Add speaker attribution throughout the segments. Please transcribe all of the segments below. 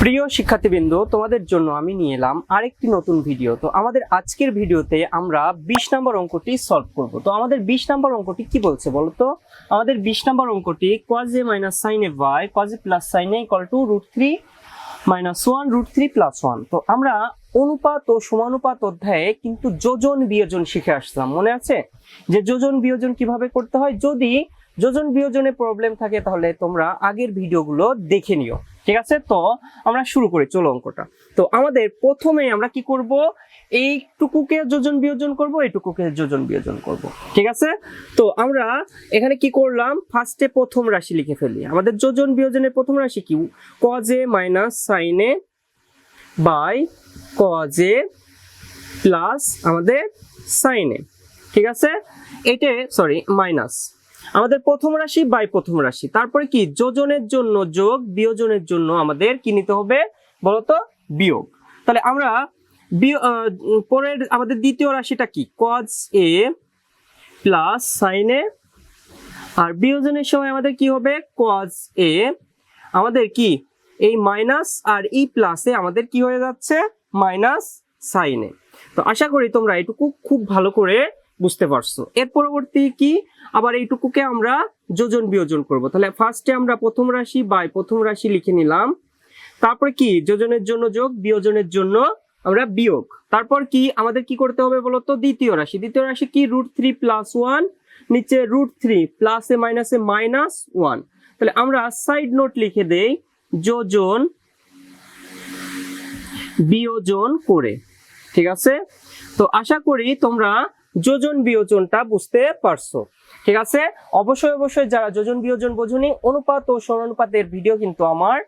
Speaker 1: প্রিয় শিক্ষার্থীবৃন্দ, তোমাদের জন্য আমি নিয়ে এলাম আরেকটি নতুন ভিডিও। তো আমাদের আজকের ভিডিওতে আমরা বিশ নম্বর অঙ্কটি সলভ করব। তো আমাদের বিশ নম্বর অঙ্কটি কি বলছে বলতো আমাদের বিশ নম্বর অঙ্কটি cos minus sine A Y cos plus sine A two root three minus one root three plus one তো আমরা অনুপাত ও সমানুপাত অধ্যায়ে কিন্তু যোজন বিয়োজন শিখে আসলাম। মনে আছে? যে যোজন বিয়োজন কীভাবে করতে হয়? যদি যোজন বিয়োজনে প্রবলেম থাকে তাহলে তোমরা আগের ভিডিওগুলো দেখে নিও। ঠিক আছে? তো আমরা শুরু করি, চলো অঙ্কটা। তো আমাদের প্রথমে আমরা কি করব? এইটুকুকে যোজন বিয়োজন করব, এইটুকুকে যোজন বিয়োজন করব, ঠিক আছে? তো আমরা এখানে কি করলাম? ফার্স্টে প্রথম রাশি লিখে ফেলি। আমাদের যোজন বিয়োজনের প্রথম রাশি কি? কজে মাইনাস সাইনে বাই কজে প্লাস আমাদের সাইনে ঠিক আছে? এটা সরি মাইনাস আমাদের প্রথম রাশি, বাই প্রথম রাশি। তারপরে কি? যোজনের জন্য যোগ, বিয়োজনের জন্য আমাদের কি নিতে হবে? বলতো, বিয়োগ। তাহলে আমরা পরের, আমাদের দ্বিতীয় রাশিটা কি? কজ এ প্লাস সাইনে আর বিয়োজনের সময় আমাদের কি হবে? কজ এ আমাদের কি? এই মাইনাস আর ই প্লাসে আমাদের কি হয়ে যাচ্ছে? মাইনাস সাইনে তো আশা করি তোমরা এটুকু খুব ভালো করে বুঝতে পারছ। এর পরবর্তী কি? আবার এইটুকুকে আমরা যোজন বিয়োজন করব। তাহলে ফার্স্টে আমরা প্রথম রাশি বাই প্রথম রাশি লিখে নিলাম। তারপরে কি? যোজনের জন্য যোগ, বিয়োজনের জন্য আমরা বিয়োগ। তারপর কি? আমাদের কি করতে হবে বলতো? দ্বিতীয় রাশি। দ্বিতীয় রাশি কি? রুট থ্রি প্লাস ওয়ান নিচে রুট থ্রি প্লাসে মাইনাসে মাইনাস ওয়ান তাহলে আমরা সাইড নোট লিখে দেই, যোজন, বিয়োজন করে। ঠিক আছে? তো আশা করি তোমরা যোজন বিয়োজনটা বুঝতে পারছ। ঠিক আছে? অবশ্যই অবশ্যই যারা যোজন বিয়োজন বোঝনি, অনুপাত ও সমানুপাতের ভিডিও কিন্তু আমার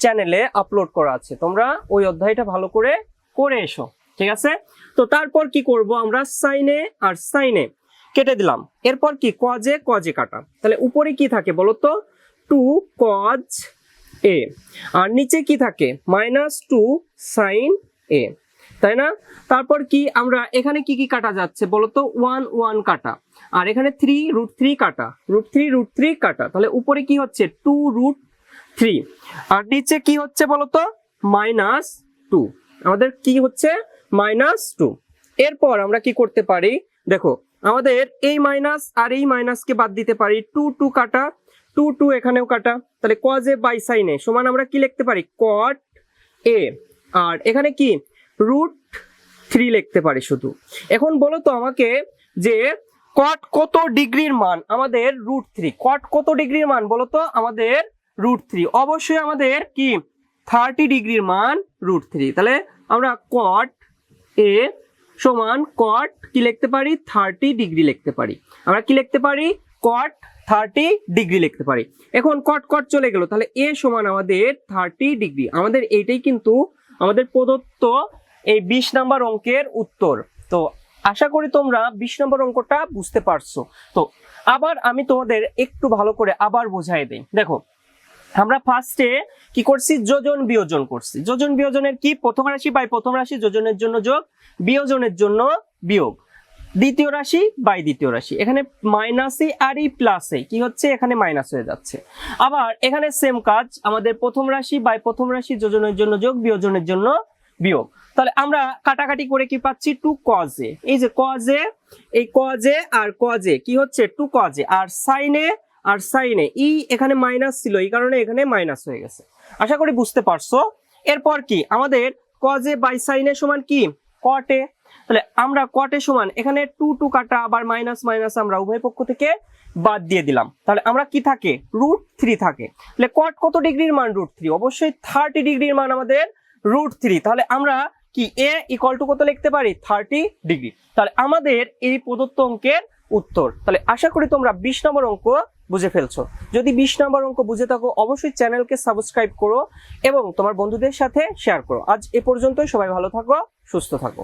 Speaker 1: চ্যানেলে আপলোড করা আছে। তোমরা ওই অধ্যায়টা ভালো করে করে এসো। ঠিক আছে? তো তারপর কি করব আমরা? সাইনে আর সাইনে কেটে দিলাম। এরপর কি? কজে কজে কাটা। তাহলে উপরে কি থাকে বলো তো টু কজ এ। আর নিচে কি থাকে? Minus two sine A. তাই না? তারপর কি আমরা এখানে কি কি কাটা যাচ্ছে বলতো? ওয়ান ওয়ান কাটা। আর এখানে থ্রি রুট থ্রি কাটা। রুট থ্রি রুট থ্রি কাটা। তাহলে উপরে কি হচ্ছে? টু রুট থ্রি আর নিচে কি হচ্ছে বলতো? মাইনাস টু আমাদের কি হচ্ছে? মাইনাস টু এরপর আমরা কি করতে পারি? দেখো, আমাদের এই মাইনাস আর এই মাইনাসকে বাদ দিতে পারি। টু টু কাটা। টু টু এখানেও কাটা। তাহলে কজ এ বাই সাইনে সমান আমরা কি লিখতে পারি? কট এ আর এখানে কি? রুট থ্রি লিখতে পারি শুধু। এখন বলো তো আমাকে যে কট কত ডিগ্রির মান? আমাদের রুট থ্রি কট কত ডিগ্রির মান বলো তো? আমাদের রুট থ্রি অবশ্যই আমাদের কি? থার্টি ডিগ্রির মান রুট থ্রি তাহলে আমরা কট এ সমান কট কি লিখতে পারি? থার্টি ডিগ্রি লিখতে পারি। আমরা কি লিখতে পারি? কট থার্টি ডিগ্রি লিখতে পারি। এখন কট কট চলে গেল। তাহলে এ সমান আমাদের থার্টি ডিগ্রি। আমাদের এইটাই কিন্তু আমাদের প্রদত্ত এই বিশ নাম্বার অঙ্কের উত্তর। তো আশা করি তোমরা বিশ নম্বর অঙ্কটা বুঝতে পারছ। তো আবার আমি তোমাদের একটু ভালো করে আবার বোঝাই দিই। দেখো, আমরা ফার্স্টে কি করছি? যোজন বিয়োজন করছি। যোজন বিয়োজনের কি? প্রথম রাশি বাই প্রথম রাশি যোজনের জন্য যোগ, বিয়োজনের জন্য বিয়োগ। দ্বিতীয় রাশি বাই দ্বিতীয় রাশি। এখানে মাইনাসে আর এই প্লাসে কি হচ্ছে? এখানে মাইনাস হয়ে যাচ্ছে। আবার এখানে সেম কাজ, আমাদের প্রথম রাশি বাই প্রথম রাশি যোজনের জন্য যোগ, বিয়োজনের জন্য বিয়োগ। তাহলে আমরা কাটাকাটি করে কি পাচ্ছি? টু কজে এই যে কজে এই কজে আর কজে কি হচ্ছে? টু কজে আর সাইনে আর সাইনে ই এখানে মাইনাস ছিল, এই কারণে এখানে মাইনাস হয়ে গেছে। আশা করি বুঝতে পারছ? এরপর কি? আমাদের কজে বাই সাইনে সমান কি? কটে তাহলে আমরা কটে সমান, এখানে টু টু কাটা, আবার মাইনাস মাইনাস আমরা উভয় পক্ষ থেকে বাদ দিয়ে দিলাম। তাহলে আমরা কি থাকে? রুট থ্রি থাকে। তাহলে কট কত ডিগ্রির মান রুট থ্রি অবশ্যই থার্টি ডিগ্রির মান আমাদের রুট থ্রি তাহলে আমরা কি এ ইকুয়াল টু কত লিখতে পারি? থার্টি ডিগ্রি তাহলে আমাদের এই প্রদত্ত অঙ্কের উত্তর। তাহলে আশা করি তোমরা বিশ নম্বর অঙ্ক বুঝে ফেলছো। যদি বিশ নম্বর অঙ্ক বুঝে থাকো, অবশ্যই চ্যানেলকে সাবস্ক্রাইব করো এবং তোমার বন্ধুদের সাথে শেয়ার করো। আজ এ পর্যন্তই। সবাই ভালো থাকো, সুস্থ থাকো।